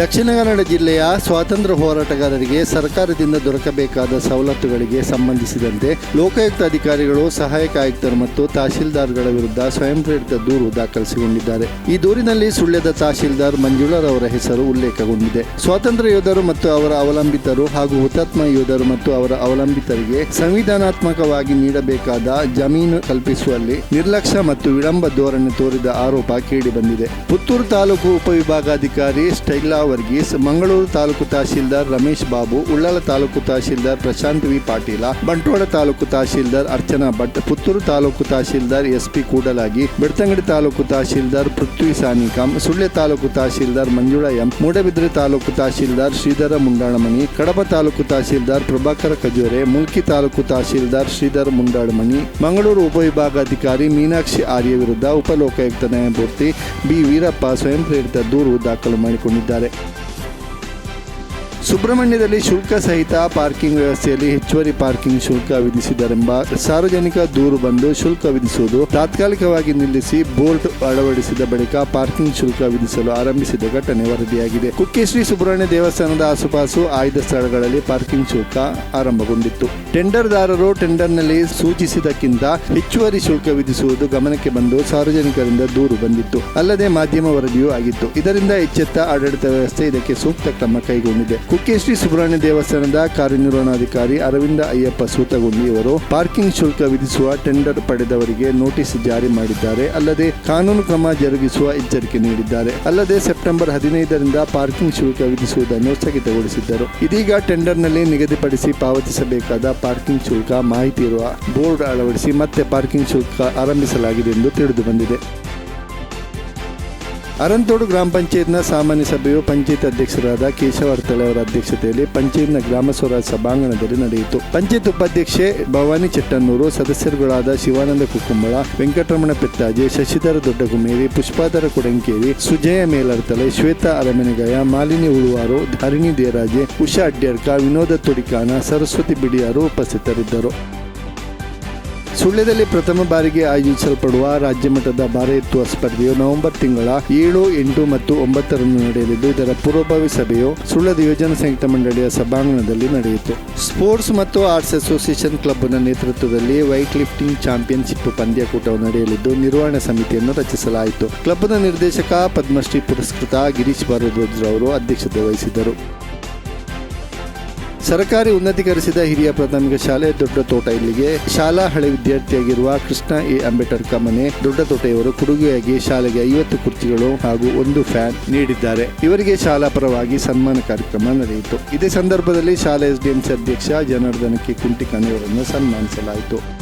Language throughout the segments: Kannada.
ದಕ್ಷಿಣ ಕನ್ನಡ ಜಿಲ್ಲೆಯ ಸ್ವಾತಂತ್ರ್ಯ ಹೋರಾಟಗಾರರಿಗೆ ಸರ್ಕಾರದಿಂದ ದೊರಕಬೇಕಾದ ಸವಲತ್ತುಗಳಿಗೆ ಸಂಬಂಧಿಸಿದಂತೆ ಲೋಕಾಯುಕ್ತ ಅಧಿಕಾರಿಗಳು, ಸಹಾಯಕ ಆಯುಕ್ತರು ಮತ್ತು ತಹಶೀಲ್ದಾರ್ಗಳ ವಿರುದ್ಧ ಸ್ವಯಂ ಪ್ರೇರಿತ ದೂರು ದಾಖಲಿಸಿಕೊಂಡಿದ್ದಾರೆ. ಈ ದೂರಿನಲ್ಲಿ ಸುಳ್ಯದ ತಹಶೀಲ್ದಾರ್ ಮಂಜುಳರವರ ಹೆಸರು ಉಲ್ಲೇಖಗೊಂಡಿದೆ. ಸ್ವಾತಂತ್ರ್ಯ ಯೋಧರು ಮತ್ತು ಅವರ ಅವಲಂಬಿತರು ಹಾಗೂ ಹುತಾತ್ಮ ಯೋಧರು ಮತ್ತು ಅವರ ಅವಲಂಬಿತರಿಗೆ ಸಂವಿಧಾನಾತ್ಮಕವಾಗಿ ನೀಡಬೇಕಾದ ಜಮೀನು ಕಲ್ಪಿಸುವಲ್ಲಿ ನಿರ್ಲಕ್ಷ್ಯ ಮತ್ತು ವಿಳಂಬ ಧೋರಣೆ ತೋರಿದ ಆರೋಪ ಕೇಳಿಬಂದಿದೆ. ಪುತ್ತೂರು ತಾಲೂಕು ಉಪವಿಭಾಗಾಧಿಕಾರಿ ಸ್ಟೈಲಾ ವರ್ಗೀಸ್ ಮಂಗಳೂರು ತಾಲೂಕು ತಹಶೀಲ್ದಾರ್ ರಮೇಶ್ ಬಾಬು, ಉಳ್ಳಾಲ ತಾಲೂಕು ತಹಶೀಲ್ದಾರ್ ಪ್ರಶಾಂತ್ ವಿ ಪಾಟೀಲ, ಬಂಟ್ವಾಳ ತಾಲೂಕು ತಹಶೀಲ್ದಾರ್ ಅರ್ಚನಾ ಭಟ್, ಪುತ್ತೂರು ತಾಲೂಕು ತಹಶೀಲ್ದಾರ್ ಎಸ್ಪಿ ಕೂಡಲಾಗಿ ಬೆಳ್ತಂಗಡಿ ತಾಲೂಕು ತಹಶೀಲ್ದಾರ್ ಪೃಥ್ವಿ ಸಾನಿಕಾಂ, ಸುಳ್ಯ ತಾಲೂಕು ತಹಶೀಲ್ದಾರ್ ಮಂಜುಳಾ ಎಂ, ಮೂಡಬಿದ್ರೆ ತಾಲೂಕು ತಹಶೀಲ್ದಾರ್ ಶ್ರೀಧರ ಮುಂಡಾಳಮನಿ ಕಡಬ ತಾಲೂಕು ತಹಶೀಲ್ದಾರ್ ಪ್ರಭಾಕರ ಕಜೋರೆ, ಮುಲ್ಕಿ ತಾಲೂಕು ತಹಶೀಲ್ದಾರ್ ಶ್ರೀಧರ ಮುಂಡಾಳಮಣಿ, ಮಂಗಳೂರು ಉಪವಿಭಾಗಾಧಿಕಾರಿ ಮೀನಾಕ್ಷಿ ಆರ್ಯ ವಿರುದ್ಧ ಉಪಲೋಕಾಯುಕ್ತ ನ್ಯಾಯಮೂರ್ತಿ ಬಿ. ವೀರಪ್ಪ ಸ್ವಯಂ ಪ್ರೇರಿತ ದೂರು ದಾಖಲು ಮಾಡಿಕೊಂಡಿದ್ದಾರೆ. it. ಸುಬ್ರಹ್ಮಣ್ಯದಲ್ಲಿ ಶುಲ್ಕ ಸಹಿತ ಪಾರ್ಕಿಂಗ್ ವ್ಯವಸ್ಥೆಯಲ್ಲಿ ಹೆಚ್ಚುವರಿ ಪಾರ್ಕಿಂಗ್ ಶುಲ್ಕ ವಿಧಿಸಿದರೆಂಬ ಸಾರ್ವಜನಿಕ ದೂರು ಬಂದು ಶುಲ್ಕ ವಿಧಿಸುವುದು ತಾತ್ಕಾಲಿಕವಾಗಿ ನಿಲ್ಲಿಸಿ ಬೋರ್ಡ್ ಅಳವಡಿಸಿದ ಬಳಿಕ ಪಾರ್ಕಿಂಗ್ ಶುಲ್ಕ ವಿಧಿಸಲು ಆರಂಭಿಸಿದ ಘಟನೆ ವರದಿಯಾಗಿದೆ. ಕುಕ್ಕೆ ಶ್ರೀ ಸುಬ್ರಹ್ಮಣ್ಯ ದೇವಸ್ಥಾನದ ಆಸುಪಾಸು ಆಯ್ದ ಸ್ಥಳಗಳಲ್ಲಿ ಪಾರ್ಕಿಂಗ್ ಶುಲ್ಕ ಆರಂಭಗೊಂಡಿತ್ತು. ಟೆಂಡರ್ದಾರರು ಟೆಂಡರ್ನಲ್ಲಿ ಸೂಚಿಸಿದಕ್ಕಿಂತ ಹೆಚ್ಚುವರಿ ಶುಲ್ಕ ವಿಧಿಸುವುದು ಗಮನಕ್ಕೆ ಬಂದು ಸಾರ್ವಜನಿಕರಿಂದ ದೂರು ಬಂದಿತ್ತು. ಅಲ್ಲದೆ ಮಾಧ್ಯಮ ವರದಿಯೂ ಆಗಿತ್ತು. ಇದರಿಂದ ಎಚ್ಚೆತ್ತ ಆಡಳಿತ ವ್ಯವಸ್ಥೆ ಇದಕ್ಕೆ ಸೂಕ್ತ ಕ್ರಮ ಕೈಗೊಂಡಿದೆ. ಕುಕ್ಕೆ ಶ್ರೀ ಸುಬ್ರಹ್ಮಣ್ಯ ದೇವಸ್ಥಾನದ ಕಾರ್ಯನಿರ್ವಹಣಾಧಿಕಾರಿ ಅರವಿಂದ ಅಯ್ಯಪ್ಪ ಸೂತಗುಂಡಿ ಅವರು ಪಾರ್ಕಿಂಗ್ ಶುಲ್ಕ ವಿಧಿಸುವ ಟೆಂಡರ್ ಪಡೆದವರಿಗೆ ನೋಟಿಸ್ ಜಾರಿ ಮಾಡಿದ್ದಾರೆ. ಅಲ್ಲದೆ ಕಾನೂನು ಕ್ರಮ ಜರುಗಿಸುವ ಎಚ್ಚರಿಕೆ ನೀಡಿದ್ದಾರೆ. ಅಲ್ಲದೆ ಸೆಪ್ಟೆಂಬರ್ ಹದಿನೈದರಿಂದ ಪಾರ್ಕಿಂಗ್ ಶುಲ್ಕ ವಿಧಿಸುವುದನ್ನು ಸ್ಥಗಿತಗೊಳಿಸಿದ್ದರು. ಇದೀಗ ಟೆಂಡರ್ನಲ್ಲಿ ನಿಗದಿಪಡಿಸಿ ಪಾವತಿಸಬೇಕಾದ ಪಾರ್ಕಿಂಗ್ ಶುಲ್ಕ ಮಾಹಿತಿ ಇರುವ ಬೋರ್ಡ್ ಅಳವಡಿಸಿ ಮತ್ತೆ ಪಾರ್ಕಿಂಗ್ ಶುಲ್ಕ ಆರಂಭಿಸಲಾಗಿದೆ ಎಂದು ತಿಳಿದು ಬಂದಿದೆ. ಅರಂತೋಡು ಗ್ರಾಮ ಪಂಚಾಯತ್ನ ಸಾಮಾನ್ಯ ಸಭೆಯು ಪಂಚಾಯತ್ ಅಧ್ಯಕ್ಷರಾದ ಕೇಶವ ಅರ್ತಳೆ ಅವರ ಅಧ್ಯಕ್ಷತೆಯಲ್ಲಿ ಪಂಚಾಯತ್ನ ಗ್ರಾಮ ಸ್ವರಾಜ್ ಸಭಾಂಗಣದಲ್ಲಿ ನಡೆಯಿತು. ಪಂಚಾಯತ್ ಉಪಾಧ್ಯಕ್ಷೆ ಭವಾನಿ ಚಟ್ಟನ್ನೂರು, ಸದಸ್ಯರುಗಳಾದ ಶಿವಾನಂದ ಕುಕುಂಬಳ ವೆಂಕಟರಮಣ ಪೆತ್ತಾಜೆ, ಶಶಿಧರ ದೊಡ್ಡಗುಮೇರಿ, ಪುಷ್ಪಾಧರ ಕುಡಂಕೇರಿ, ಸುಜಯ ಮೇಲರ್ತಳೆ ಶ್ವೇತಾ ಅರಮನೆಗಯ, ಮಾಲಿನಿ ಉಳುವಾರು, ಧಾರಿಣಿ ದೇರಾಜೆ, ಉಷಾ ಅಡ್ಡ್ಯರ್ಕ ವಿನೋದ ತುಡಿಕಾನ, ಸರಸ್ವತಿ ಬಿಡಿಯಾರು ಉಪಸ್ಥಿತರಿದ್ದರು. ಸುಳ್ಯದಲ್ಲಿ ಪ್ರಥಮ ಬಾರಿಗೆ ಆಯೋಜಿಸಲ್ಪಡುವ ರಾಜ್ಯ ಮಟ್ಟದ ಭಾರ ಎತ್ತುವ ಸ್ಪರ್ಧೆಯು ನವೆಂಬರ್ ತಿಂಗಳ ಏಳು, ಎಂಟು ಮತ್ತು ಒಂಬತ್ತರಂದು ನಡೆಯಲಿದ್ದು, ಇದರ ಪೂರ್ವಭಾವಿ ಸಭೆಯು ಸುಳ್ಳದ ಯೋಜನಾ ಸಂಯುಕ್ತ ಮಂಡಳಿಯ ಸಭಾಂಗಣದಲ್ಲಿ ನಡೆಯಿತು. ಸ್ಪೋರ್ಟ್ಸ್ ಮತ್ತು ಆರ್ಟ್ಸ್ ಅಸೋಸಿಯೇಷನ್ ಕ್ಲಬ್ನ ನೇತೃತ್ವದಲ್ಲಿ ವೈಟ್ ಲಿಫ್ಟಿಂಗ್ ಚಾಂಪಿಯನ್ಶಿಪ್ ಪಂದ್ಯಕೂಟವು ನಡೆಯಲಿದ್ದು, ನಿರ್ವಹಣಾ ಸಮಿತಿಯನ್ನು ರಚಿಸಲಾಯಿತು. ಕ್ಲಬ್ನ ನಿರ್ದೇಶಕ ಪದ್ಮಶ್ರೀ ಪುರಸ್ಕೃತ ಗಿರೀಶ್ ಭಾರದ್ವಾಜ್ ಅವರು ಅಧ್ಯಕ್ಷತೆ ವಹಿಸಿದ್ದರು. ಸರ್ಕಾರಿ ಉನ್ನತೀಕರಿಸಿದ ಹಿರಿಯ ಪ್ರಾಥಮಿಕ ಶಾಲೆ ದೊಡ್ಡ ತೋಟ ಇಲ್ಲಿಗೆ. ಶಾಲಾ ಹಳೆ ವಿದ್ಯಾರ್ಥಿಯಾಗಿರುವ ಕೃಷ್ಣ ಎ. ಅಂಬೇಡ್ಕರ್ ಕಮನೆ ದೊಡ್ಡ ತೋಟೆಯವರು ಕೊಡುಗೆಯಾಗಿ ಶಾಲೆಗೆ ಐವತ್ತು ಕುರ್ಚಿಗಳು ಹಾಗೂ ಒಂದು ಫ್ಯಾನ್ ನೀಡಿದ್ದಾರೆ. ಇವರಿಗೆ ಶಾಲಾ ಪರವಾಗಿ ಸನ್ಮಾನ ಕಾರ್ಯಕ್ರಮ ನಡೆಯಿತು. ಇದೇ ಸಂದರ್ಭದಲ್ಲಿ ಶಾಲೆ ಎಸ್ಡಿಎಂಸಿ ಅಧ್ಯಕ್ಷ ಜನಾರ್ದನ ಕೆ. ಕುಂಟಿಕನ್ ಇವರನ್ನು ಸನ್ಮಾನಿಸಲಾಯಿತು.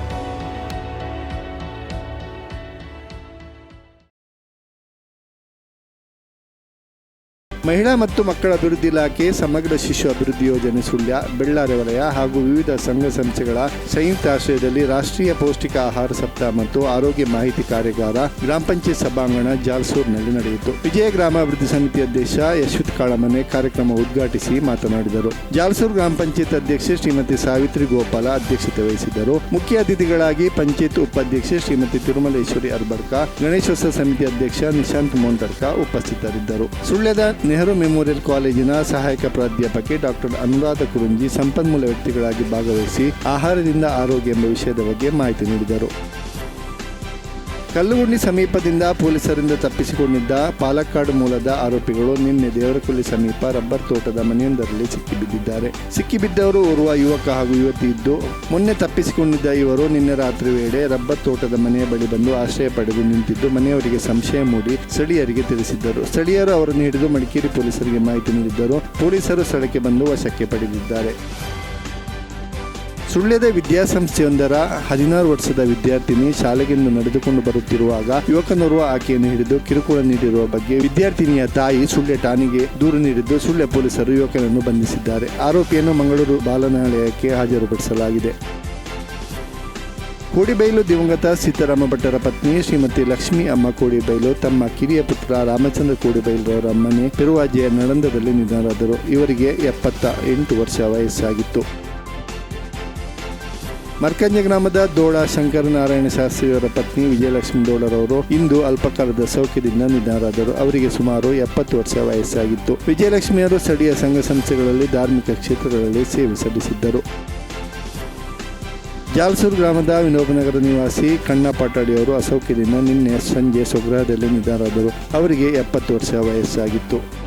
ಮಹಿಳಾ ಮತ್ತು ಮಕ್ಕಳ ಅಭಿವೃದ್ಧಿ ಇಲಾಖೆ ಸಮಗ್ರ ಶಿಶು ಅಭಿವೃದ್ಧಿ ಯೋಜನೆ ಸುಳ್ಯ, ಬೆಳ್ಳಾರೆ ವಲಯ ಹಾಗೂ ವಿವಿಧ ಸಂಘ ಸಂಸ್ಥೆಗಳ ಸಂಯುಕ್ತ ಆಶ್ರಯದಲ್ಲಿ ರಾಷ್ಟ್ರೀಯ ಪೌಷ್ಟಿಕ ಆಹಾರ ಸಪ್ತಾಹ ಮತ್ತು ಆರೋಗ್ಯ ಮಾಹಿತಿ ಕಾರ್ಯಾಗಾರ ಗ್ರಾಮ ಪಂಚಾಯತ್ ಸಭಾಂಗಣ ಜಾಲ್ಸೂರ್ನಲ್ಲಿ ನಡೆಯಿತು. ವಿಜಯ ಗ್ರಾಮಾಭಿವೃದ್ಧಿ ಸಮಿತಿ ಅಧ್ಯಕ್ಷ ಯಶವಂತ್ ಕಾಳಮನೆ ಕಾರ್ಯಕ್ರಮ ಉದ್ಘಾಟಿಸಿ ಮಾತನಾಡಿದರು. ಜಾಲ್ಸೂರ್ ಗ್ರಾಮ ಪಂಚಾಯತ್ ಅಧ್ಯಕ್ಷೆ ಶ್ರೀಮತಿ ಸಾವಿತ್ರಿ ಗೋಪಾಲ ಅಧ್ಯಕ್ಷತೆ ವಹಿಸಿದ್ದರು. ಮುಖ್ಯ ಅತಿಥಿಗಳಾಗಿ ಪಂಚಾಯತ್ ಉಪಾಧ್ಯಕ್ಷೆ ಶ್ರೀಮತಿ ತಿರುಮಲೇಶ್ವರಿ ಅರ್ಬರ್ಕ, ಗಣೇಶೋತ್ಸವ ಸಮಿತಿ ಅಧ್ಯಕ್ಷ ನಿಶಾಂತ್ ಮೋಂದರ್ಕ ಉಪಸ್ಥಿತರಿದ್ದರು. ಸುಳ್ಯದ ನೆಹರು ಮೆಮೋರಿಯಲ್ ಕಾಲೇಜಿನ ಸಹಾಯಕ ಪ್ರಾಧ್ಯಾಪಕಿ ಡಾಕ್ಟರ್ ಅನುರಾಧ ಕುರುಂಜಿ ಸಂಪನ್ಮೂಲ ವ್ಯಕ್ತಿಗಳಾಗಿ ಭಾಗವಹಿಸಿ ಆಹಾರದಿಂದ ಆರೋಗ್ಯ ಎಂಬ ವಿಷಯದ ಬಗ್ಗೆ ಮಾಹಿತಿ ನೀಡಿದರು. ಕಲ್ಲುಗುಂಡಿ ಸಮೀಪದಿಂದ ಪೊಲೀಸರಿಂದ ತಪ್ಪಿಸಿಕೊಂಡಿದ್ದ ಪಾಲಕ್ಕಾಡು ಮೂಲದ ಆರೋಪಿಗಳು ನಿನ್ನೆ ದೇವರಕೊಲ್ಲಿ ಸಮೀಪ ರಬ್ಬರ್ ತೋಟದ ಮನೆಯೊಂದರಲ್ಲಿ ಸಿಕ್ಕಿಬಿದ್ದಿದ್ದಾರೆ. ಸಿಕ್ಕಿಬಿದ್ದವರು ಓರ್ವ ಯುವಕ ಹಾಗೂ ಯುವತಿ ಇದ್ದು, ಮೊನ್ನೆ ತಪ್ಪಿಸಿಕೊಂಡಿದ್ದ ಇವರು ನಿನ್ನೆ ರಾತ್ರಿ ವೇಳೆ ರಬ್ಬರ್ ತೋಟದ ಮನೆಯ ಬಳಿ ಬಂದು ಆಶ್ರಯ ಪಡೆದು ನಿಂತಿದ್ದು ಮನೆಯವರಿಗೆ ಸಂಶಯ ಮೂಡಿ ಸ್ಥಳೀಯರಿಗೆ ತಿಳಿಸಿದ್ದರು. ಸ್ಥಳೀಯರು ಅವರನ್ನು ಹಿಡಿದು ಮಡಿಕೇರಿ ಪೊಲೀಸರಿಗೆ ಮಾಹಿತಿ ನೀಡಿದ್ದರು. ಪೊಲೀಸರು ಸ್ಥಳಕ್ಕೆ ಬಂದು ವಶಕ್ಕೆ ಪಡೆದಿದ್ದಾರೆ. ಸುಳ್ಯದ ವಿದ್ಯಾಸಂಸ್ಥೆಯೊಂದರ ಹದಿನಾರು ವರ್ಷದ ವಿದ್ಯಾರ್ಥಿನಿ ಶಾಲೆಗೆಂದು ನಡೆದುಕೊಂಡು ಬರುತ್ತಿರುವಾಗ ಯುವಕನೋರ್ವ ಆಕೆಯನ್ನು ಹಿಡಿದು ಕಿರುಕುಳ ನೀಡಿರುವ ಬಗ್ಗೆ ವಿದ್ಯಾರ್ಥಿನಿಯ ತಾಯಿ ಸುಳ್ಯ ಠಾಣೆಗೆ ದೂರು ನೀಡಿದ್ದು ಸುಳ್ಯ ಪೊಲೀಸರು ಯುವಕನನ್ನು ಬಂಧಿಸಿದ್ದಾರೆ. ಆರೋಪಿಯನ್ನು ಮಂಗಳೂರು ಬಾಲನಾಲಯಕ್ಕೆ ಹಾಜರುಪಡಿಸಲಾಗಿದೆ. ಕೋಡಿಬೈಲು ದಿವಂಗತ ಸೀತಾರಾಮ ಭಟ್ಟರ ಪತ್ನಿ ಶ್ರೀಮತಿ ಲಕ್ಷ್ಮೀ ಅಮ್ಮ ಕೋಡಿಬೈಲು ತಮ್ಮ ಕಿರಿಯ ಪುತ್ರ ರಾಮಚಂದ್ರ ಕೋಡಿಬೈಲರವರ ಮನೆ ಪೆರುವಾಜೆಯ ನಳಂದದಲ್ಲಿ ನಿಧನರಾದರು. ಇವರಿಗೆ ಎಪ್ಪತ್ತ ಎಂಟು ವರ್ಷ ವಯಸ್ಸಾಗಿತ್ತು. ಮರ್ಕಂಜ ಗ್ರಾಮದ ದೋಳ ಶಂಕರನಾರಾಯಣ ಶಾಸ್ತ್ರಿಯವರ ಪತ್ನಿ ವಿಜಯಲಕ್ಷ್ಮಿ ದೋಳರವರು ಇಂದು ಅಲ್ಪಕಾಲದ ಸೌಖ್ಯದಿಂದ ನಿಧನರಾದರು. ಅವರಿಗೆ ಸುಮಾರು ಎಪ್ಪತ್ತು ವರ್ಷ ವಯಸ್ಸಾಗಿತ್ತು. ವಿಜಯಲಕ್ಷ್ಮಿಯವರು ಸ್ಥಳೀಯ ಸಂಘ ಸಂಸ್ಥೆಗಳಲ್ಲಿ ಧಾರ್ಮಿಕ ಕ್ಷೇತ್ರಗಳಲ್ಲಿ ಸೇವೆ ಸಲ್ಲಿಸಿದ್ದರು. ಜಾಲ್ಸೂರು ಗ್ರಾಮದ ವಿನೋಬನಗರ ನಿವಾಸಿ ಕಣ್ಣ ಪಾಟಾಡಿಯವರು ಅಸೌಖ್ಯದಿಂದ ನಿನ್ನೆ ಸಂಜೆ ಸ್ವಗೃಹದಲ್ಲಿ ನಿಧನರಾದರು. ಅವರಿಗೆ ಎಪ್ಪತ್ತು ವರ್ಷ ವಯಸ್ಸಾಗಿತ್ತು.